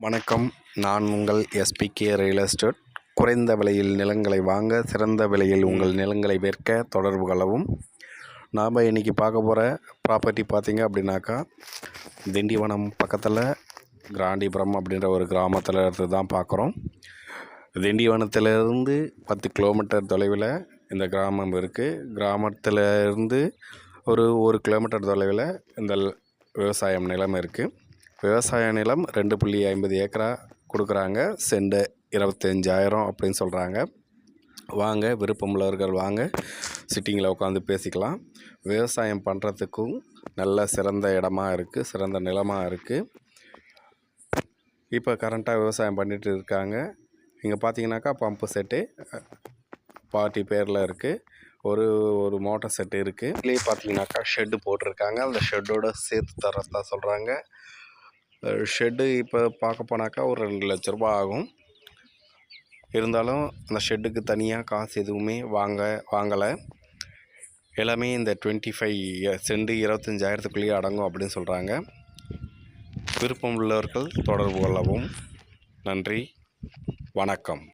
வணக்கம். நான் உங்கள் எஸ்பிகே ரியல் எஸ்டேட் குறைந்த விலையில் நிலங்களை வாங்க சிறந்த விலையில் உங்கள் நிலங்களை விற்க தொடர்பு கொள்ளவும். நாம் இன்றைக்கி பார்க்க போகிற ப்ராப்பர்ட்டி பார்த்திங்க அப்படின்னாக்கா திண்டிவனம் பக்கத்தில் கிராண்டிபுரம் அப்படின்ற ஒரு கிராமத்தில் இருந்து தான் பார்க்குறோம். திண்டிவனத்திலிருந்து பத்து கிலோமீட்டர் தொலைவில் இந்த கிராமம் இருக்குது கிராமத்தில் இருந்து ஒரு ஒரு கிலோமீட்டர் தொலைவில் இந்த விவசாயம் நிலம் இருக்குது விவசாய நிலம் ரெண்டு புள்ளி ஐம்பது ஏக்கரா கொடுக்குறாங்க. செண்டு இருபத்தஞ்சாயிரம் அப்படின்னு சொல்கிறாங்க வாங்க விருப்பமுள்ளவர்கள் வாங்க. சிட்டிங்கில் உட்காந்து பேசிக்கலாம். விவசாயம் பண்ணுறதுக்கும் நல்ல சிறந்த இடமா இருக்குது சிறந்த நிலமாக இருக்குது இப்போ கரண்ட்டாக விவசாயம் பண்ணிட்டு இருக்காங்க. இங்கே பார்த்தீங்கன்னாக்கா பம்பு செட்டு பாட்டி பேரில் இருக்குது ஒரு ஒரு மோட்டார் செட்டு இருக்குது இதுலேயே பார்த்தீங்கன்னாக்கா ஷெட்டு போட்டிருக்காங்க. அந்த ஷெட்டோட சேர்த்து தரதா சொல்கிறாங்க ஷெட்டு இப்போ பார்க்க போனாக்கா ஒரு ரெண்டு லட்ச ரூபா ஆகும். இருந்தாலும் அந்த ஷெட்டுக்கு தனியாக காசு எதுவுமே வாங்க வாங்கலை. எல்லாமே இந்த டுவெண்ட்டி ஃபைவ் செண்டு இருபத்தஞ்சாயிரத்துக்குள்ளேயே அடங்கும் அப்படின்னு சொல்கிறாங்க விருப்பம் உள்ளவர்கள் தொடர்பு கொள்ளவும். நன்றி. வணக்கம்.